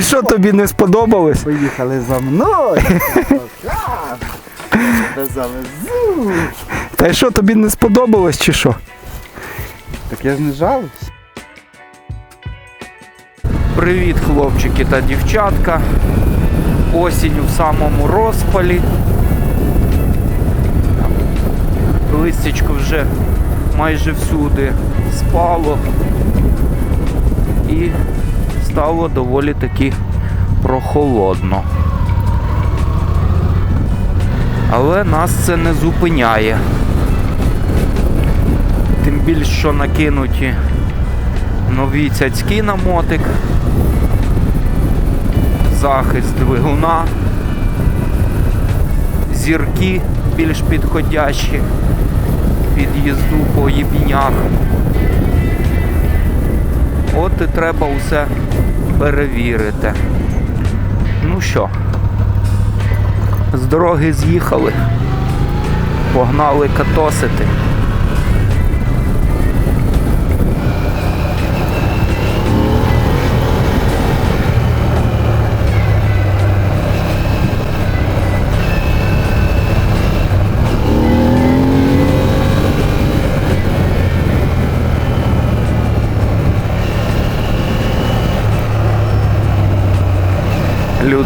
І що тобі не сподобалось? Поїхали за мною. Завезу. Та й що тобі не сподобалось чи що? Так я ж не жалуюсь. Привіт, хлопчики та дівчатка. Осінь у самому розпалі. Листячко вже майже всюди спало і стало доволі таки прохолодно. Але нас це не зупиняє. Тим більше, що накинуті нові цяцькі на мотик, захист двигуна, зірки більш підходящі під їзду по їбінях. От і треба усе перевірити. Ну що, з дороги з'їхали, погнали катосити.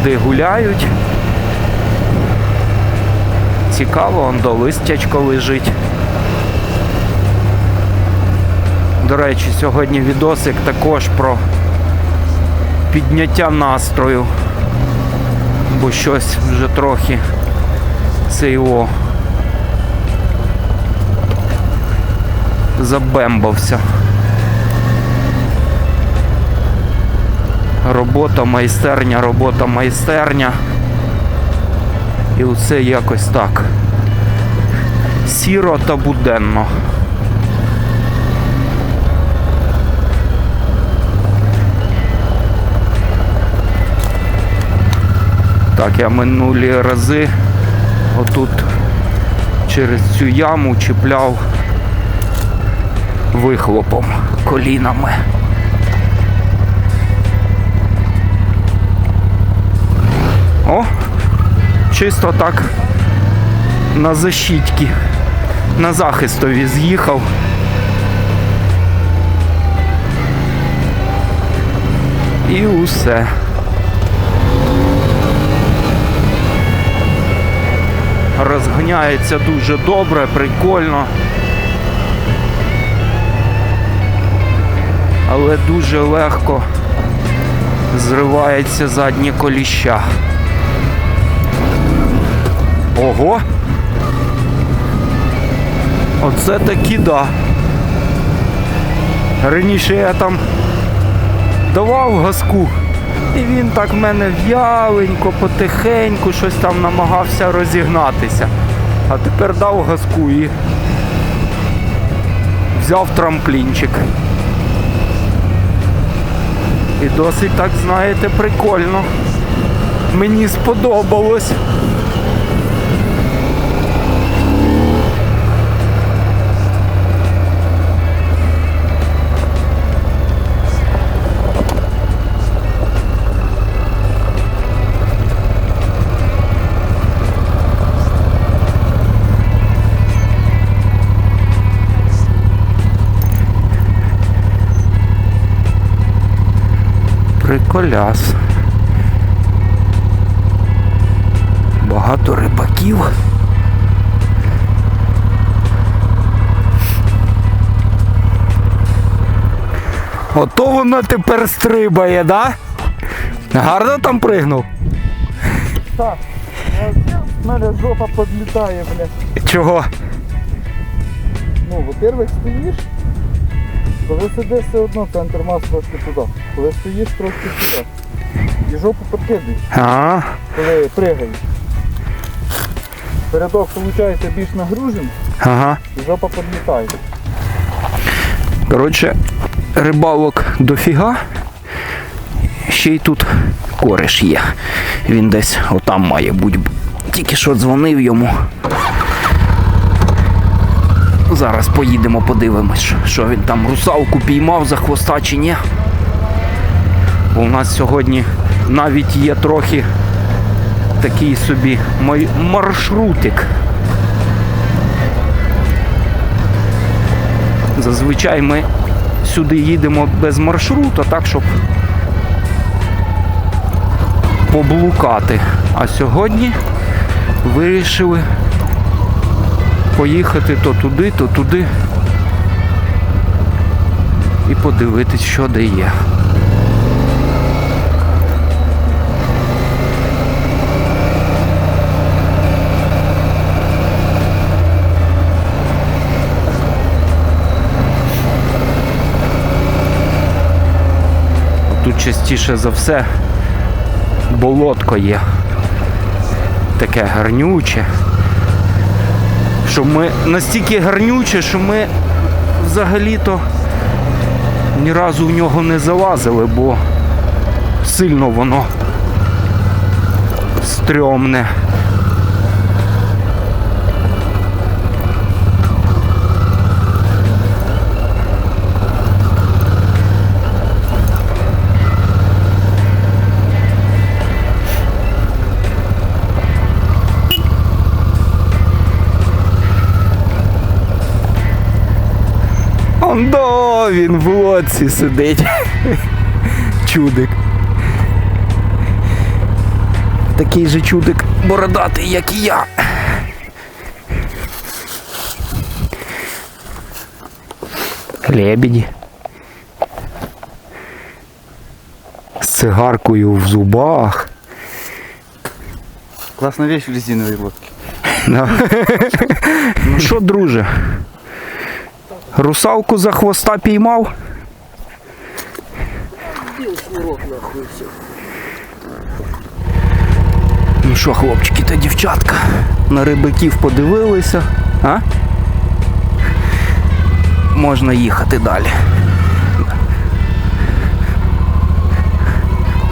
Люди гуляють. Цікаво, он до листячко лежить. До речі, сьогодні відосик також про підняття настрою. Бо щось вже трохи його забембався. Робота, майстерня, робота, майстерня. І все якось так. Сіро та буденно. Так, я минулі рази отут через цю яму чіпляв вихлопом колінами. О, чисто так на защитки, на захистові з'їхав. І усе. Розганяється дуже добре, прикольно. Але дуже легко зривається заднє коліща. Ого! Оце таки да. Раніше я там давав газку, і він так в мене в'яленько, потихеньку щось там намагався розігнатися. А тепер дав газку і взяв трамплінчик. І досить так, знаєте, прикольно. Мені сподобалось. Приколяс. Багато рибаків. Ото воно тепер стрибає, да? Гарно там пригнув? Так. У мене жопа підлітає, бля. Чого? Ну, во-первых, стоїш. Коли сидиш все одно, центр мас трошки туди. Коли стоїш трошки туди. І жопу підкидуєш, А, коли пригаєш. Передок, виходить, більш нагружений ага. і жопа підлітає. Коротше, рибалок дофіга. Ще й тут кореш є. Він десь отам має бути. Тільки що дзвонив йому. Зараз поїдемо, подивимось, що він там русалку піймав за хвоста чи ні. Бо у нас сьогодні навіть є трохи такий собі маршрутик. Зазвичай ми сюди їдемо без маршрута, так щоб поблукати. А сьогодні вирішили поїхати то туди, то туди і подивитись, що де є. Тут частіше за все болотко є. Таке гарнюче. Що ми настільки гарнюче, що ми взагалі-то ні разу в нього не залазили, бо сильно воно стрьомне. Ондо, він в лодці сидить. Чудик. Такий же чудик бородатий, як і я. Лебеді. З цигаркою в зубах. Класна вещь в резиновій лодці. Ну що, друже? Русалку за хвоста піймав? Ну що, хлопчики та дівчатка, на рибаків подивилися, а? Можна їхати далі.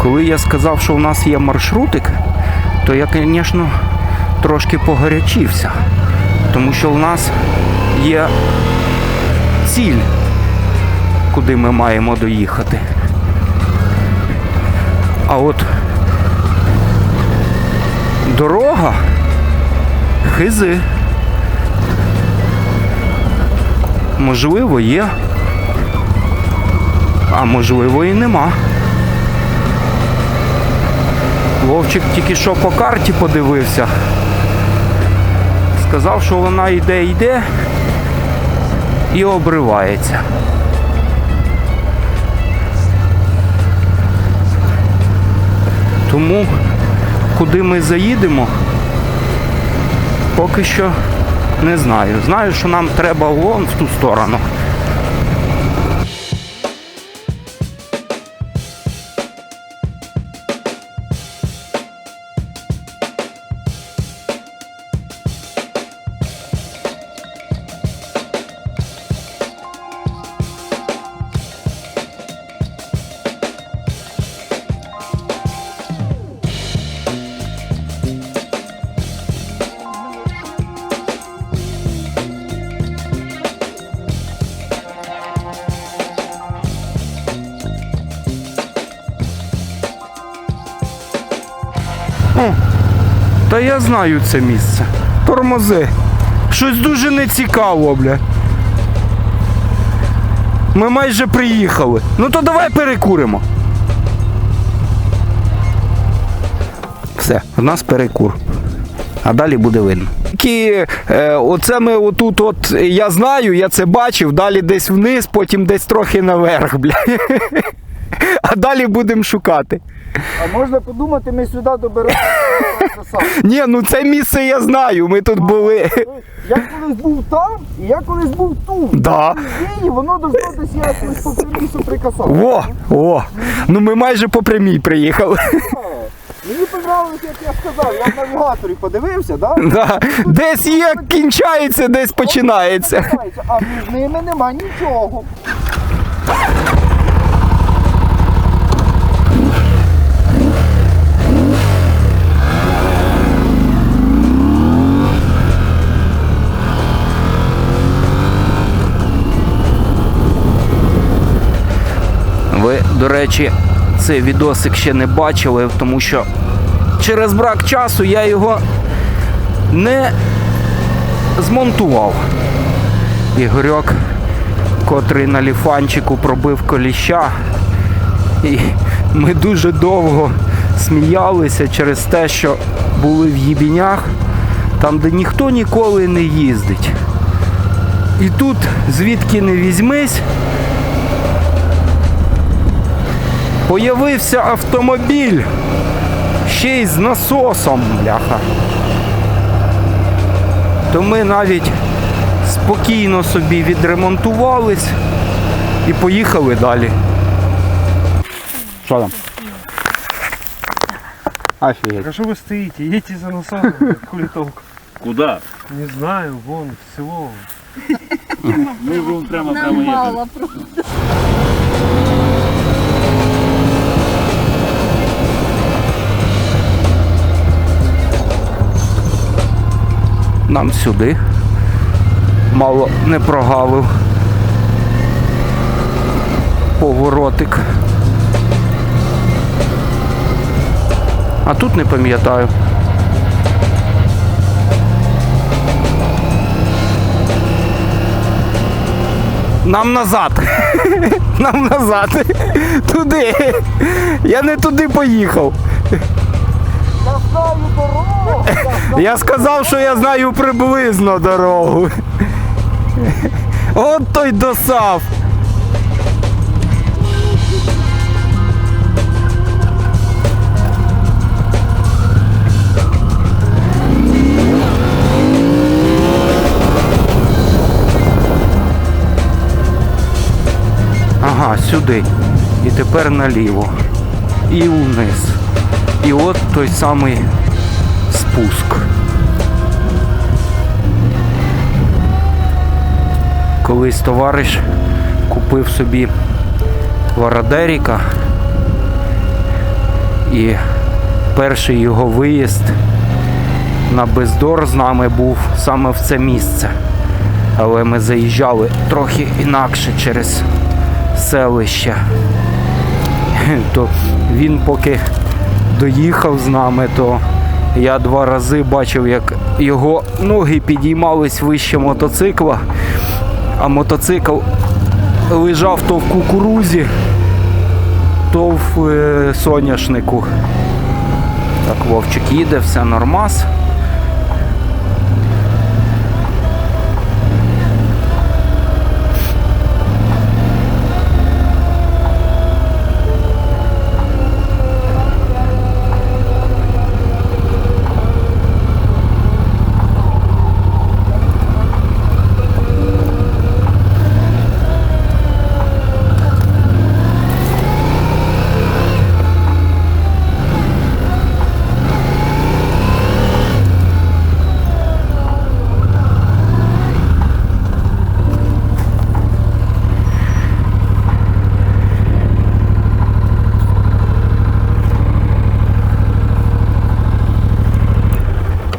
Коли я сказав, що в нас є маршрутик, то я, звісно, трошки погарячився. Тому що в нас є ціль, куди ми маємо доїхати. А от дорога хизи. Можливо, є, а можливо і нема. Вовчик тільки що по карті подивився. Сказав, що вона йде, йде і обривається. Тому куди ми заїдемо, поки що не знаю. Знаю, що нам треба вон в ту сторону. Та я знаю це місце. Тормози. Щось дуже нецікаво, бля. Ми майже приїхали. Ну то давай перекуримо. Все, в нас перекур. А далі буде видно. Кі, е, оце ми отут, от я знаю, я це бачив, далі десь вниз, потім десь трохи наверх, бля. А далі будемо шукати. А можна подумати, ми сюди доберемося. Ні, ну це місце я знаю, ми тут були. Я колись був там, і я колись був тут. Да. І воно должно десь я колись по примісу прикасав. О, о, ну ми майже по прямій приїхали. Мені понравилось, як я сказав, я в навігаторі подивився, да? Да. Десь є, кінчається, десь починається. А між ними нема нічого. До речі, цей відосик ще не бачили, тому що через брак часу я його не змонтував. Ігорьок, котрий на ліфанчику пробив коліща. І ми дуже довго сміялися через те, що були в Єбінях, там, де ніхто ніколи не їздить. І тут, звідки не візьмись, появився автомобіль ще й з насосом, бляха. То ми навіть спокійно собі відремонтувались і поїхали далі. Що там? Офігеть. А что вы стоите? Едете за носом, хули толку? Куда? Не знаю, вон, в село. Ми будемо прямо Нам прямо їхати. Нам сюди. Мало не прогавив. Поворотик. А тут не пам'ятаю. Нам назад. Нам назад. Туди. Я не туди поїхав. Я сказав, що я знаю приблизно дорогу. От той досав. Ага, сюди. І тепер наліво. І вниз. І от той самий спуск. Колись товариш купив собі Варадеріка і перший його виїзд на Бездор з нами був саме в це місце. Але ми заїжджали трохи інакше через селище. То він поки доїхав з нами, то я два рази бачив, як його ноги підіймались вище мотоцикла, а мотоцикл лежав то в кукурузі, то в е, соняшнику. Так, Вовчик їде, все нормас.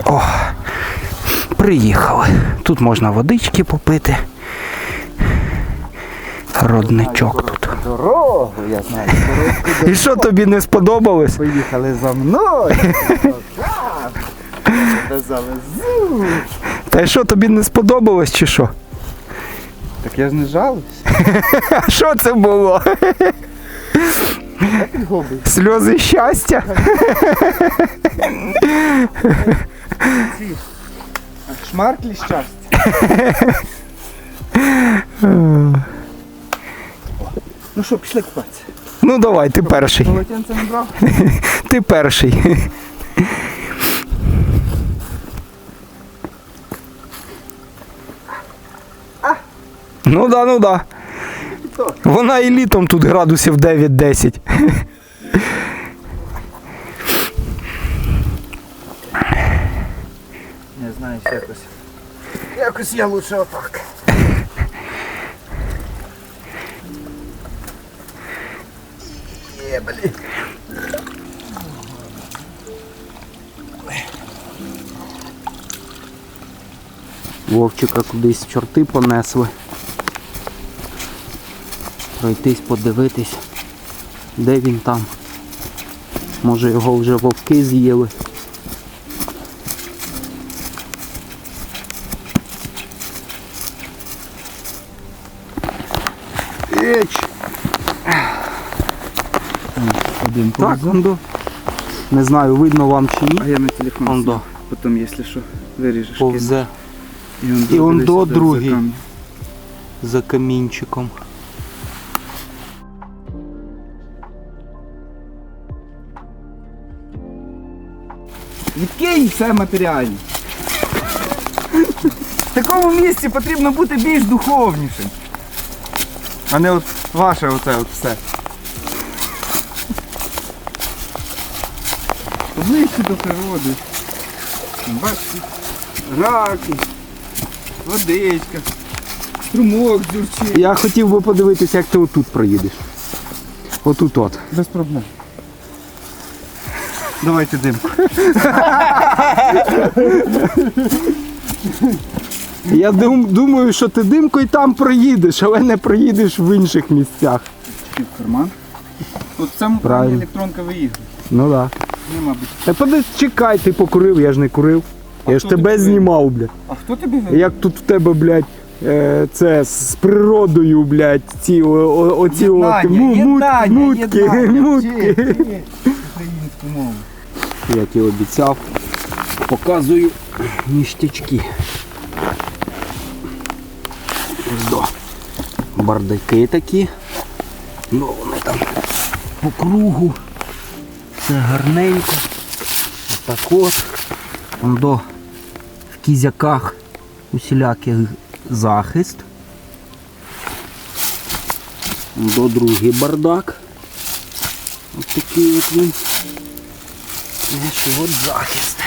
О, приїхали. Тут можна водички попити. Родничок тут. Дорогу, я знаю. І що тобі не сподобалось? поїхали за мною. Завезу. Та й що тобі не сподобалось чи що? Так я ж не жалуюсь. А що це було? Я. Сльози щастя? Шмарклі щастя. Ну що, пішли купатися. Ну давай, ти перший. Полотенце не брав? Ти перший. Ну да, ну да. Вона і літом тут градусів 9-10. Не знаю, якось. Якось я лучше отак. Є, блін. Вовчика кудись чорти понесли. Пройтись, подивитись. Де він там? Може його вже вовки з'їли. Один Так, ондо. Не знаю, видно вам чи ні. А я на телефон. Ондо. Потом, если что, вырежешь. Повзе. І он десь до сюди, другий. за камінь. за камінчиком. Відкинь все матеріальне. В такому місці потрібно бути більш духовнішим. А не от ваше оце от все. Поближче до природи. Бачите, раки, водичка, струмок дзюрчить. Я хотів би подивитися, як ти отут проїдеш. Отут от. Без проблем. Давайте димку. Я дум- думаю, що ти димкою там проїдеш, але не проїдеш в інших місцях. в карман. От в цьому Правильно. електронка виїхала. Ну так. Да. Мабуть. Та поди, чекай, ти покурив, я ж не курив. А я ж тебе тобі знімав, блядь. А хто тобі виїхав? Як тут в тебе, блядь, е, це з природою, блядь, ці о, о, оці от му- мут, мутки, мутки. Українську мову. Як і обіцяв, показую ніштячки. Ось до. Бардаки такі. Ну, вони там по кругу. Все гарненько. Отак от. Вон до в кізяках усіляких захист. До другий бардак. Ось такий от він. Значить, от захист.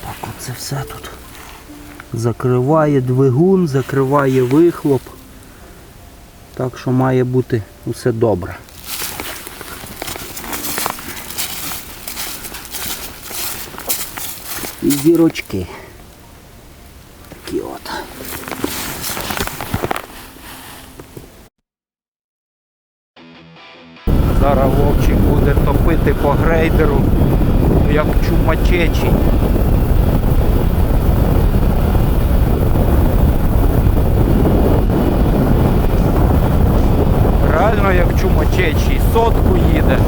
Так, оце все тут. Закриває двигун, закриває вихлоп. Так що має бути усе добре. І зірочки. Такі от. Зараз Вовчик буде топити по грейдеру, як чумачечий. Реально як чумачечий, сотку їде.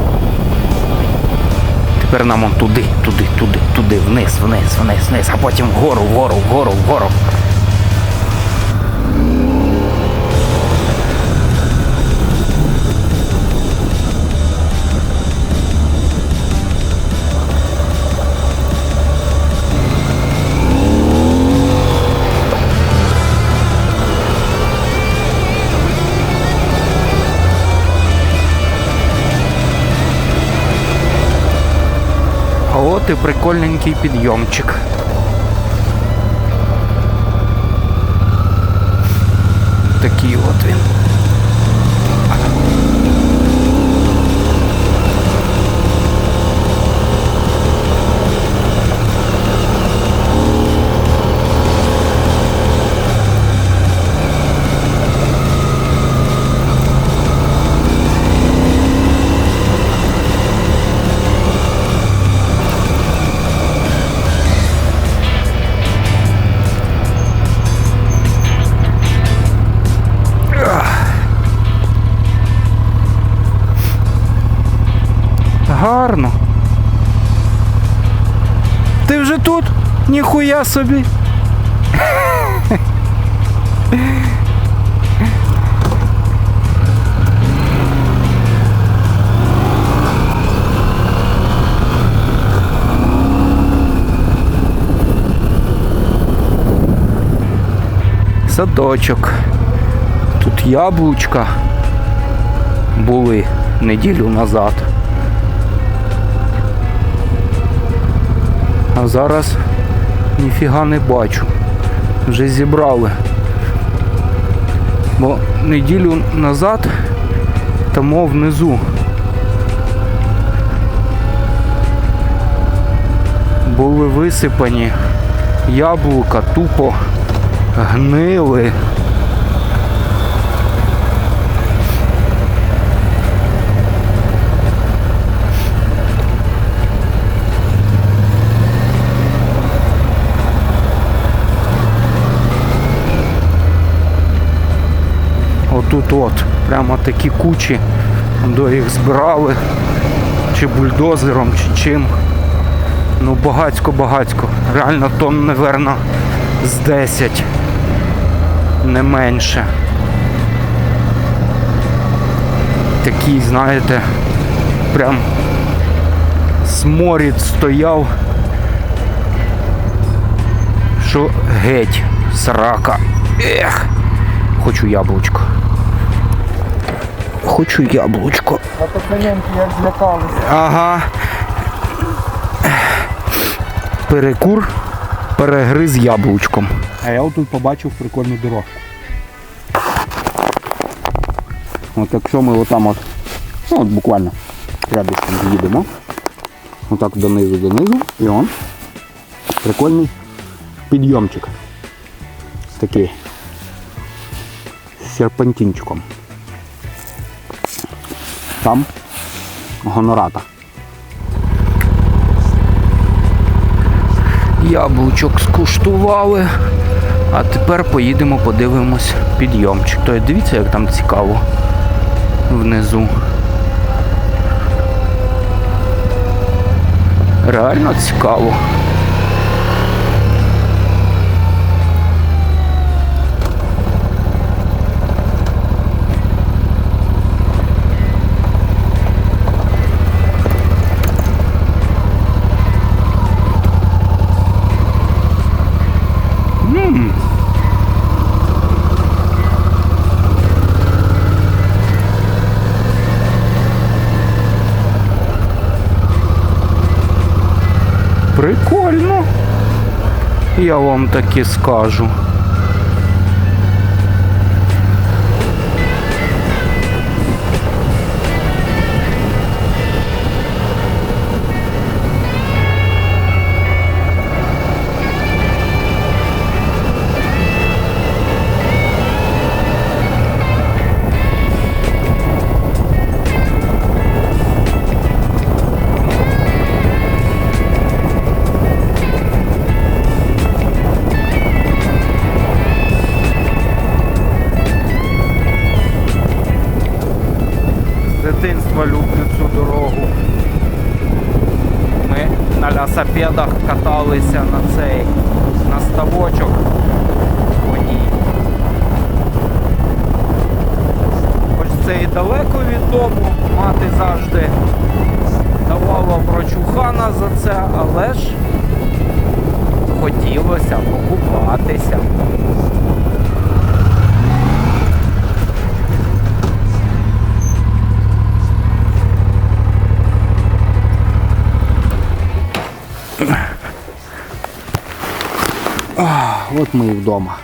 Тепер нам он туди, туди, туди, туди, вниз, вниз, вниз, вниз, а потім вгору, вгору, вгору, вгору. От і прикольненький підйомчик. Такий от він. Гарно. Ти вже тут? Ніхуя собі. Садочок. Тут яблучка були неділю назад. А зараз ніфіга не бачу. Вже зібрали. Бо неділю назад тому внизу були висипані яблука, тупо гнили. Тут от. Прямо такі кучі. До їх збирали. Чи бульдозером, чи чим. Ну багацько-багацько. Реально тонн, наверно, з 10. Не менше. Такий, знаєте, прям сморід стояв. Що геть, срака. Ех, хочу яблучко. Хочу яблучко. А пацаненки як злякалися. Ага. Перекур перегриз яблучком. А я отут побачив прикольну дорогу. От якщо ми отам от, ну от буквально рядочком їдемо. Отак донизу донизу. І он. Прикольний підйомчик. Такий. З серпантинчиком. Там гонората. Яблучок скуштували. А тепер поїдемо, подивимось підйомчик. То є дивіться, як там цікаво внизу. Реально цікаво. Прикольно. Я вам таки скажу. Дитинства цю дорогу. Ми на лясапедах каталися на цей на ставочок ній. Хоч це і далеко від дому, мати завжди давала прочухана за це, але ж хотілося покупатися. От ми і вдома.